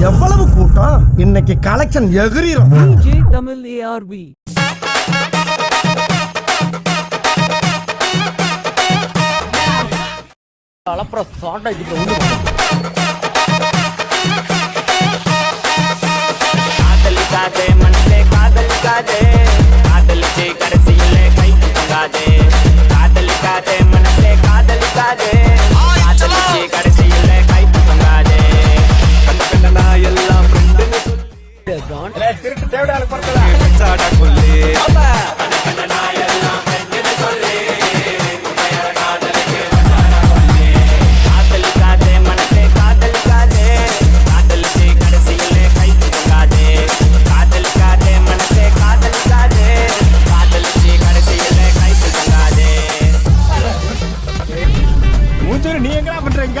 எவ்வளவு கூட்டம்? இன்னைக்கு கலெக்ஷன் எகிரிடும் தமிழ் ஏஆர்பி அளப்புற சாட்டை சரி நீ எங்கடா பண்றீங்க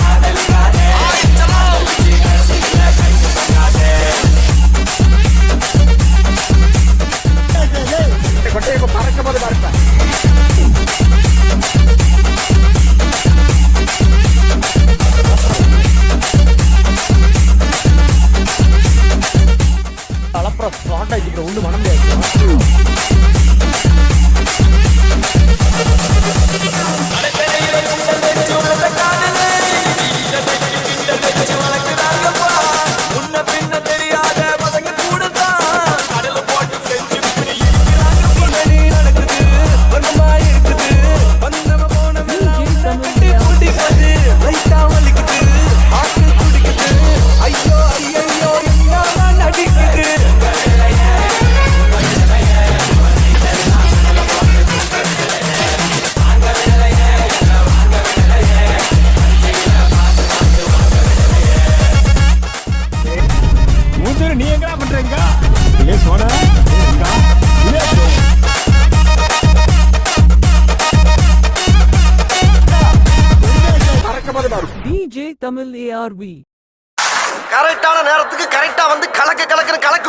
அலப்புற ஸ்பாட் ஆயிடுச்சு ஒன்றும் பண்ண ఏంట్రంగా ఇదే సోడా தமிழ் ஏஆர்பி கரெக்டான நேரத்துக்கு கரெக்டா வந்து கலக்க கலக்குன்னு கலக்க